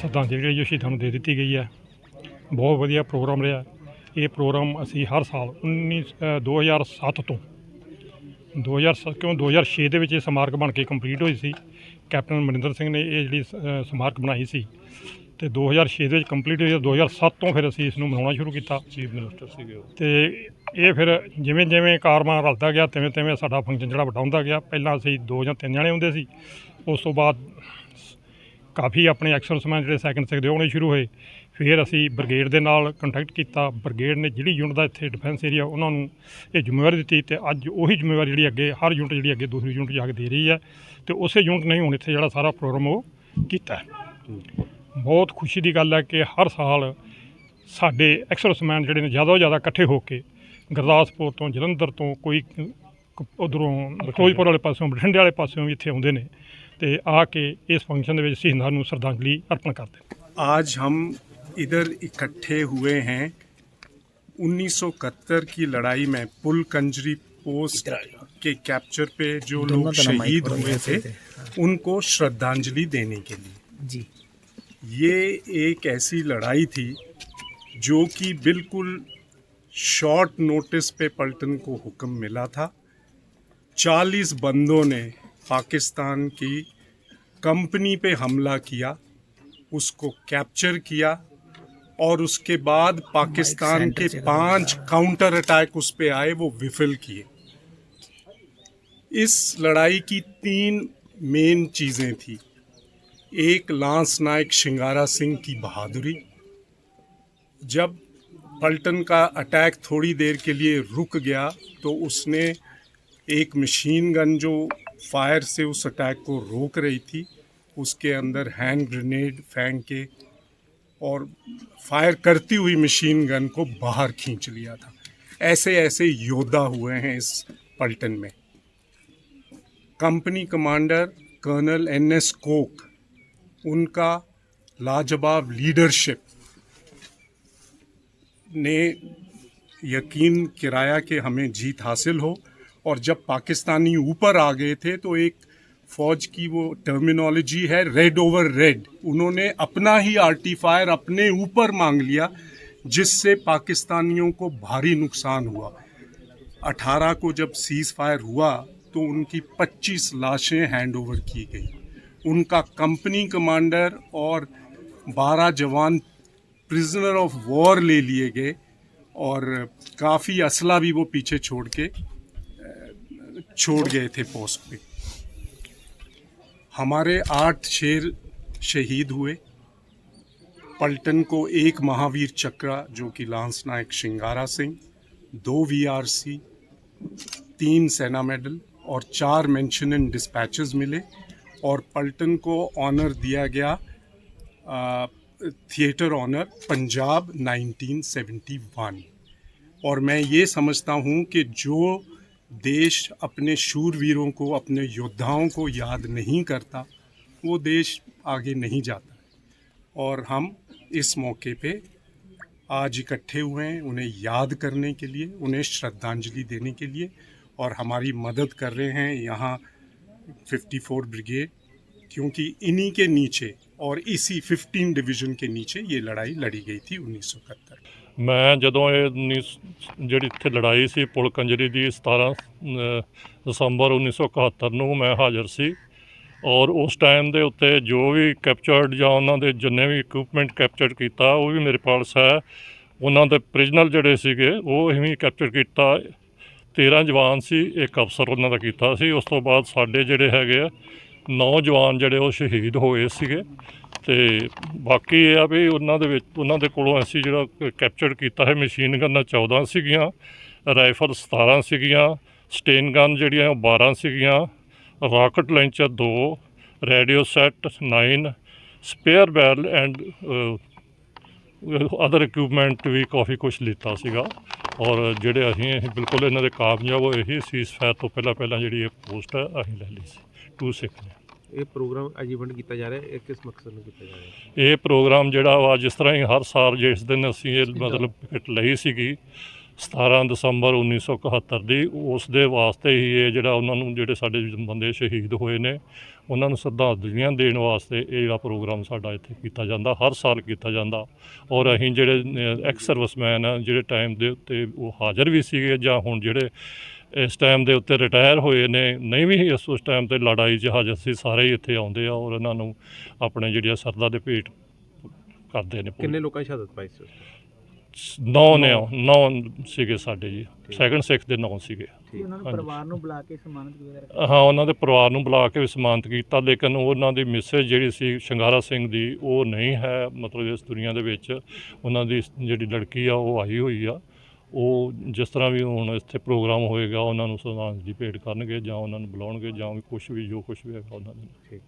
ਸ਼ਰਧਾਂਜਲੀ ਜਿਹੜੀ ਉਹ ਸ਼ਹੀਦਾਂ ਨੂੰ ਦੇ ਦਿੱਤੀ ਗਈ ਹੈ। ਬਹੁਤ ਵਧੀਆ ਪ੍ਰੋਗਰਾਮ ਰਿਹਾ। ਇਹ ਪ੍ਰੋਗਰਾਮ ਅਸੀਂ ਹਰ ਸਾਲ 19 ਅ, 2007 ਤੋਂ 2007 ਕਿਉਂ 2006 ਦੇ ਵਿੱਚ ਇਹ ਸਮਾਰਕ ਬਣ ਕੇ ਕੰਪਲੀਟ ਹੋਈ ਸੀ। ਕੈਪਟਨ ਮਨਿੰਦਰ ਸਿੰਘ ਨੇ ਇਹ ਜਿਹੜੀ ਸਮਾਰਕ ਬਣਾਈ ਸੀ। ਤੇ 2006 ਦੇ ਵਿੱਚ ਕੰਪਲੀਟ ਹੋਈ ਤੇ 2007 ਤੋਂ ਫਿਰ ਅਸੀਂ ਇਸ ਨੂੰ ਮਨਾਉਣਾ ਸ਼ੁਰੂ ਕੀਤਾ। ਚੀਫ ਮਿਨਿਸਟਰ ਸੀਗੇ ਤੇ ਇਹ ਫਿਰ ਜਿਵੇਂ ਜਿਵੇਂ ਕਾਰਵਾਂ ਰਲਦਾ ਗਿਆ ਤਿਵੇਂ ਤਿਵੇਂ ਸਾਡਾ ਫੰਕਸ਼ਨ ਜਿਹੜਾ ਵੱਡਾ ਹੁੰਦਾ ਗਿਆ। ਪਹਿਲਾਂ ਅਸੀਂ ਦੋ ਜਾਂ ਤਿੰਨ ਜਣੇ ਹੁੰਦੇ ਸੀ। ਉਸ ਤੋਂ ਬਾਅਦ ਕਾਫੀ ਆਪਣੇ ਐਕਸਰਸਮੈਨ ਜਿਹੜੇ ਸੈਕੰਡ ਸਿੱਖਦੇ ਹੋਣੇ ਸ਼ੁਰੂ ਹੋਏ। ਫਿਰ ਅਸੀਂ ਬ੍ਰਿਗੇਡ ਦੇ ਨਾਲ ਕੰਟੈਕਟ ਕੀਤਾ। ਬ੍ਰਿਗੇਡ ਨੇ ਜਿਹੜੀ ਯੂਨਿਟ ਦਾ ਇੱਥੇ ਡਿਫੈਂਸ ਏਰੀਆ ਉਹਨਾਂ ਨੂੰ ਇਹ ਜ਼ਿੰਮੇਵਾਰੀ ਦਿੱਤੀ ਤੇ ਅੱਜ ਉਹੀ ਜ਼ਿੰਮੇਵਾਰੀ ਜਿਹੜੀ ਅੱਗੇ, ਹਰ ਯੂਨਿਟ ਜਿਹੜੀ ਅੱਗੇ ਦੂਸਰੀ ਯੂਨਿਟ ਜਾ ਕੇ ਦੇ ਰਹੀ ਹੈ। ਤੇ ਉਸੇ ਯੂਨਿਟ ਨੇ ਹੁਣ ਇੱਥੇ ਜਿਹੜਾ ਸਾਰਾ ਪ੍ਰੋਗਰਾਮ ਉਹ ਕੀਤਾ ਬਹੁਤ ਖੁਸ਼ੀ ਦੀ ਗੱਲ ਹੈ ਕਿ ਹਰ ਸਾਲ ਸਾਡੇ ਐਕਸਰਸਮੈਨ ਜਿਹੜੇ ਨੇ ਜ਼ਿਆਦਾ ਤੋਂ ਜ਼ਿਆਦਾ ਇਕੱਠੇ ਹੋ ਕੇ ਗੁਰਦਾਸਪੁਰ ਤੋਂ, ਜਲੰਧਰ ਤੋਂ, ਕੋਈ ਉਧਰੋਂ ਫਿਰੋਜ਼ਪੁਰ ਵਾਲੇ ਪਾਸਿਓਂ, ਬਠਿੰਡੇ ਵਾਲੇ ਪਾਸਿਓਂ ਵੀ ਇੱਥੇ ਆਉਂਦੇ ਨੇ। ਤੇ ਆ ਕੇ ਇਸ ਫੰਕਸ਼ਨ ਦੇ ਵਿੱਚ ਸ਼ਹੀਦਾਂ ਨੂੰ ਸ਼ਰਧਾਂਜਲੀ ਅਰਪਣ ਕਰਦੇ ਨੇ आज हम इधर इकट्ठे हुए हैं 1971 की लड़ाई में पुल कंजरी पोस्ट के कैप्चर पे जो लोग शहीद हुए थे उनको श्रद्धांजलि देने के लिए जी ये एक ऐसी लड़ाई थी जो कि बिल्कुल शॉर्ट नोटिस पे पलटन को हुक्म मिला था 40 बंदों ने पाकिस्तान की कंपनी पे हमला किया उसको कैप्चर किया और उसके बाद पाकिस्तान के पाँच काउंटर अटैक उस पर आए वो विफल किए। इस लड़ाई की तीन मेन चीज़ें थी। एक लांस नायक शिंगारा सिंह की बहादुरी। जब पल्टन का अटैक थोड़ी देर के लिए रुक गया तो उसने एक मशीन गन जो फायर से उस अटैक को रोक रही थी। उसके अंदर हैंड ग्रेनेड फेंक के और फायर करती हुई मशीन गन को बाहर खींच लिया था। ऐसे ऐसे योद्धा हुए हैं इस पलटन में। Company commander colonel N S Coke, उनका लाजवाब लीडरशिप ने यकीन किराया कि हमें जीत हासिल हो। और जब पाकिस्तानी ऊपर आ गए थे तो एक फौज की वो टर्मिनोलॉजी है रेड ओवर रेड उन्होंने अपना ही आर्टिफायर अपने ऊपर मांग लिया, जिससे पाकिस्तानियों को भारी नुकसान हुआ। 18 को जब सीज फायर हुआ तो उनकी 25 लाशें हैंड ओवर की गई। उनका कंपनी कमांडर और 12 जवान प्रिजनर ऑफ़ वॉर ले लिए गए और काफ़ी असला भी वो पीछे छोड़ के छोड़ गए थे पोस्ट पे। हमारे आठ शेर शहीद हुए। पलटन को एक महावीर चक्र, जो कि लांस नायक शिंगारा सिंह, दो वीआरसी तीन सेना मेडल और चार मेंशन इन डिस्पैचेस मिले और पलटन को ऑनर दिया गया थिएटर ऑनर पंजाब 1971 और मैं ये समझता हूँ कि जो देश अपने शूरवीरों को, अपने योद्धाओं को याद नहीं करता, वो देश आगे नहीं जाता और हम इस मौके पे आज इकट्ठे हुए हैं उन्हें याद करने के लिए, उन्हें श्रद्धांजलि देने के लिए और हमारी मदद कर रहे हैं यहाँ 54 ब्रिगेड, क्योंकि इन्हीं के नीचे और इसी 15 डिवीज़न के नीचे ये लड़ाई लड़ी गई थी 1971 ਮੈਂ ਜਦੋਂ ਇਹ ਉੱਨੀ- ਜਿਹੜੀ ਇੱਥੇ ਲੜਾਈ ਸੀ ਪੁਲ ਕੰਜਰੀ ਦੀ 17 ਅ, ਦਸੰਬਰ 1971 ਨੂੰ ਮੈਂ ਹਾਜ਼ਰ ਸੀ ਔਰ ਉਸ ਟਾਈਮ ਦੇ ਉੱਤੇ ਜੋ ਵੀ ਕੈਪਚਰਡ ਜਾਂ ਉਹਨਾਂ ਦੇ ਜਿੰਨੇ ਵੀ ਇਕਵਿਪਮੈਂਟ ਕੈਪਚਰ ਕੀਤਾ ਉਹ ਵੀ ਮੇਰੇ ਪਾਸ ਹੈ। ਉਹਨਾਂ ਦੇ ਪ੍ਰਿਜ਼ਨਰ ਜਿਹੜੇ ਸੀਗੇ ਉਹ ਅਸੀਂ ਕੈਪਚਰ ਕੀਤਾ। 13 ਜਵਾਨ ਸੀ ਇੱਕ ਅਫਸਰ ਉਹਨਾਂ ਦਾ ਕੀਤਾ ਸੀ। ਉਸ ਤੋਂ ਬਾਅਦ ਸਾਡੇ ਜਿਹੜੇ ਹੈਗੇ ਆ ਨੌ ਜਵਾਨ ਜਿਹੜੇ ਉਹ ਸ਼ਹੀਦ ਹੋਏ ਸੀਗੇ। ਤੇ ਬਾਕੀ ਇਹ ਆ ਵੀ ਉਹਨਾਂ ਦੇ ਵਿੱਚ, ਉਹਨਾਂ ਦੇ ਕੋਲੋਂ ਅਸੀਂ ਜਿਹੜਾ ਕੈਪਚਰ ਕੀਤਾ ਹੈ ਮਸ਼ੀਨ ਗਨਾਂ 14 ਸੀਗੀਆਂ ਰਾਈਫਲ 17 ਸੀਗੀਆਂ ਸਟੇਨ ਗਨ ਜਿਹੜੀਆਂ ਉਹ 12 ਸੀਗੀਆਂ rocket launcher 2 radio set 9 spare barrel and other equipment ਵੀ ਕਾਫੀ ਕੁਝ ਲਿੱਤਾ ਸੀਗਾ। ਔਰ ਜਿਹੜੇ ਅਸੀਂ ਇਹ ਬਿਲਕੁਲ ਇਹਨਾਂ ਦੇ ਕਾਮਯਾਬ ਹੋਏ ਸੀ ਸੀਸ ਫਾਇਰ ਤੋਂ ਪਹਿਲਾਂ ਪਹਿਲਾਂ ਜਿਹੜੀ ਇਹ ਪੋਸਟ ਹੈ, ਅਸੀਂ ਲੈ ਲਈ ਸੀ। ਟੂ ਸਿੱਖ ਨੇ ਇਹ ਪ੍ਰੋਗਰਾਮ ਅਜੀਵਨ ਕੀਤਾ ਜਾ ਰਿਹਾ ਹੈ ਇਹ ਕਿਸ ਮਕਸਦ ਨੂੰ ਕੀਤਾ ਜਾ ਰਿਹਾ ਹੈ? ਇਹ ਪ੍ਰੋਗਰਾਮ ਜਿਹੜਾ ਵਾ ਜਿਸ ਤਰ੍ਹਾਂ ਹੀ ਹਰ ਸਾਲ ਜਿਸ ਦਿਨ ਅਸੀਂ ਇਹ ਮਤਲਬ ਟਿਕਟ ਲਈ ਸੀਗੀ 17 ਦਸੰਬਰ 1971 ਦੀ ਉਸ ਦੇ ਵਾਸਤੇ ਹੀ ਇਹ ਜਿਹੜਾ ਉਹਨਾਂ ਨੂੰ ਜਿਹੜੇ ਸਾਡੇ ਬੰਦੇ ਸ਼ਹੀਦ ਹੋਏ ਨੇ ਉਹਨਾਂ ਨੂੰ ਸ਼ਰਧਾਂਜਲੀਆਂ ਦੇਣ ਵਾਸਤੇ ਇਹ ਜਿਹੜਾ ਪ੍ਰੋਗਰਾਮ ਸਾਡਾ ਇੱਥੇ ਕੀਤਾ ਜਾਂਦਾ ਹਰ ਸਾਲ ਕੀਤਾ ਜਾਂਦਾ। ਔਰ ਅਸੀਂ ਜਿਹੜੇ ਐਕਸ ਸਰਵਿਸਮੈਨ ਆ ਜਿਹੜੇ ਟਾਈਮ ਦੇ ਉੱਤੇ ਉਹ ਹਾਜ਼ਰ ਵੀ ਸੀਗੇ ਜਾਂ ਹੁਣ ਜਿਹੜੇ ਇਸ ਟਾਈਮ ਦੇ ਉੱਤੇ ਰਿਟਾਇਰ ਹੋਏ ਨੇ ਨਹੀਂ ਵੀ ਇਸ ਉਸ ਟਾਈਮ ਤੇ ਲੜਾਈ 'ਚ ਹਾਜ਼ਰ ਸੀ ਸਾਰੇ ਹੀ ਇੱਥੇ ਆਉਂਦੇ ਆ ਔਰ ਇਹਨਾਂ ਨੂੰ ਆਪਣੇ ਜਿਹੜੀਆਂ ਸਰਦਾ ਦੇ ਭੇਟ ਕਰਦੇ ਨੇ ਕਿੰਨੇ ਲੋਕਾਂ ਦੀ ਸ਼ਹਾਦਤ ਪਾਈ ਸੀ ਨੌ ਨੇ ਨੌ ਸੀਗੇ ਸਾਡੇ ਜੀ। ਸੈਕੰਡ ਸਿੱਖ ਦੇ ਨੌ ਸੀਗੇ। ਉਹਨਾਂ ਨੂੰ। ਪਰਿਵਾਰ ਨੂੰ ਬੁਲਾ ਕੇ ਸਨਮਾਨਿਤ ਵਗੈਰਾ ਹਾਂ ਉਹਨਾਂ ਦੇ ਪਰਿਵਾਰ ਨੂੰ ਬੁਲਾ ਕੇ ਵੀ ਸਨਮਾਨਿਤ ਕੀਤਾ ਲੇਕਿਨ ਉਹਨਾਂ ਦੀ ਮਿਸੇਜ ਜਿਹੜੀ ਸੀ ਸ਼ਿੰਗਾਰਾ ਸਿੰਘ ਦੀ ਉਹ ਨਹੀਂ ਹੈ। ਮਤਲਬ ਇਸ ਦੁਨੀਆ ਦੇ ਵਿੱਚ ਉਹਨਾਂ ਦੀ ਜਿਹੜੀ ਲੜਕੀ ਆ ਉਹ ਆਈ ਹੋਈ ਆ। ਉਹ ਜਿਸ ਤਰ੍ਹਾਂ ਵੀ ਹੁਣ ਇੱਥੇ ਪ੍ਰੋਗਰਾਮ ਹੋਏਗਾ, ਉਹਨਾਂ ਨੂੰ ਸ਼ਰਧਾਂਜਲੀ ਭੇਟ ਕਰਨਗੇ ਜਾਂ ਉਹਨਾਂ ਨੂੰ ਬੁਲਾਉਣਗੇ ਜਾਂ ਵੀ ਕੁਝ ਵੀ, ਜੋ ਕੁਝ ਵੀ ਹੈਗਾ ਉਹਨਾਂ ਦੇ ਠੀਕ।